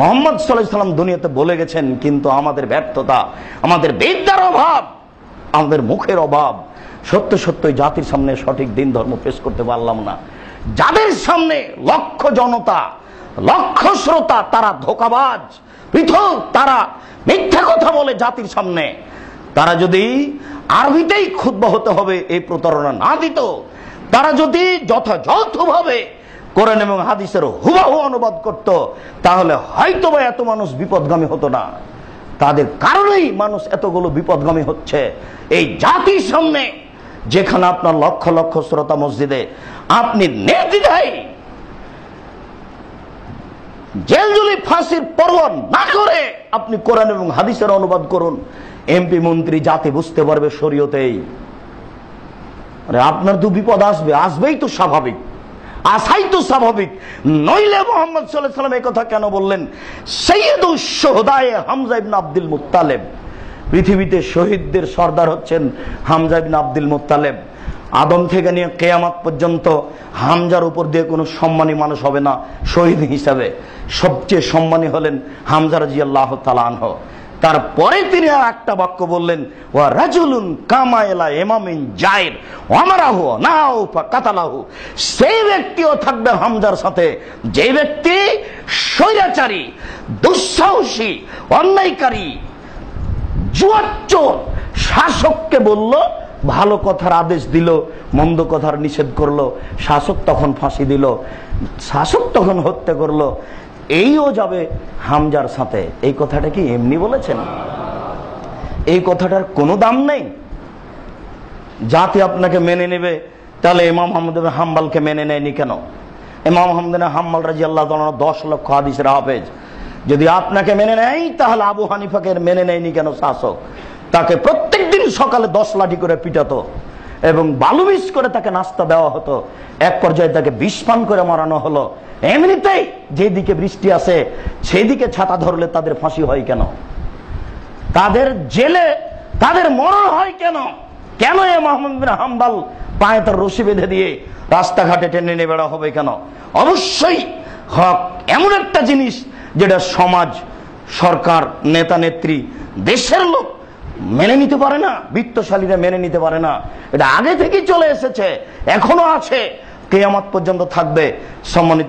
মোহাম্মদ সাল্লাম দুনিয়াতে বলে গেছেন, কিন্তু আমাদের ব্যর্থতা, আমাদের বিদ্যার অভাব, আমাদের মুখের অভাব, সত্য সত্যই জাতির সামনে সঠিক দিন ধর্ম পেশ করতে পারলাম না। যাদের সামনে লক্ষ জনতা, লক্ষ শ্রোতা, তারা ধোকাবাজ, পৃথক, তারা মিথ্যা কথা বলে জাতির সামনে, তারা যদি আরবিতেই ক্ষুদ্র হতে হবে এই প্রতারণা না দিত, তারা যদি যথাযথভাবে কোরআন এবং হাদিসের হুবাহু অনুবাদ করত, তাহলে হয়তো বা এত মানুষ বিপদগামী হতো না। তাদের কারণেই মানুষ এতগুলো বিপদগামী হচ্ছে। এই জাতির সামনে, যেখানে আপনার লক্ষ লক্ষ শ্রোতা মসজিদে আপনি জেলজুলি ফাঁসির পরোয়া না করে আপনি কোরআন এবং হাদিসের অনুবাদ করুন। এমপি, মন্ত্রী, জাতি বুঝতে পারবে শরীয়তেই। আপনার তো বিপদ আসবে, আসবেই তো স্বাভাবিক। আসাই তো স্বাভাবিক। নইলে মোহাম্মদ সাল্লাম এই কথা কেন বললেন? সৈয়দ সোহদায় হামজা ইবনে আব্দুল মুত্তালেব। পৃথিবীতে শহীদদের সর্দার হচ্ছেন হামজা ইবনে আব্দুল মুত্তালেব। আদম থেকে নিয়ে কেয়ামাত পর্যন্ত হামজার উপর দিয়ে কোনো সম্মানী মানুষ হবে না, শহীদ হিসাবে। সবচেয়ে সম্মানী হলেন হামজার রাজি আল্লাহ তালানহ তারপরে তিনি আর একটা বাক্য বললেন ও রাজুলুন কামায়লা এমামিন জায়ের অমারাহু নাও কাতালাহু সেই ব্যক্তিও থাকবে হামজার সাথে। যে ব্যক্তি স্বৈরাচারী, দুঃসাহসী, অন্যায়কারী জুয়াচ্চোর শাসককে বলল, ভালো কথার আদেশ দিল, মন্দ কথার নিষেধ করল, শাসক তখন ফাঁসি দিল, শাসক তখন হত্যা করল এইও যাবে হামজার সাথে। এই কথাটা কি এমনি বলেছেন? এই কথাটার কোনো দাম নেই। জাতি আপনাকে মেনে নেবে, তাহলে ইমাম আহমদ হাম্বালকে মেনে নেয়নি কেন? ইমাম আহমদ হাম্বাল রাজি আল্লাহ দশ লক্ষ হাদিসের হাফেজ। যদি আপনাকে মেনে নেয়, তাহলে আবু হানিফাকে মেনে নেয়নি কেন শাসক? তাকে প্রত্যেক দিন সকালে দশ লাঠি করে পিটাতো এবং বালুমিস করে তাকে নাস্তা দেওয়া হতো। এক পর্যায়ে তাকে বিষ পান করে মারানো হলো। এমনিতেই যেদিকে বৃষ্টি আসে সেই দিকে ছাতা ধরলে তাদের ফাঁসি হয় কেন? তাদের জেলে তাদের মরণ হয় কেন? কেন এ মোহাম্মদ হাম্বাল পায়ে তার রশি বেঁধে দিয়ে রাস্তাঘাটে টেনে নিয়ে বেড়া হবে কেন? অবশ্যই হক এমন একটা জিনিস যেটা সমাজ, সরকার, নেতা, নেত্রী, দেশের লোক মেনে নিতে পারে না, বিত্তশালীরা মেনে নিতে পারে না। এটা আগে থেকেই চলে এসেছে, এখনও আছে, কেয়ামত পর্যন্ত থাকবে, সম্মানিত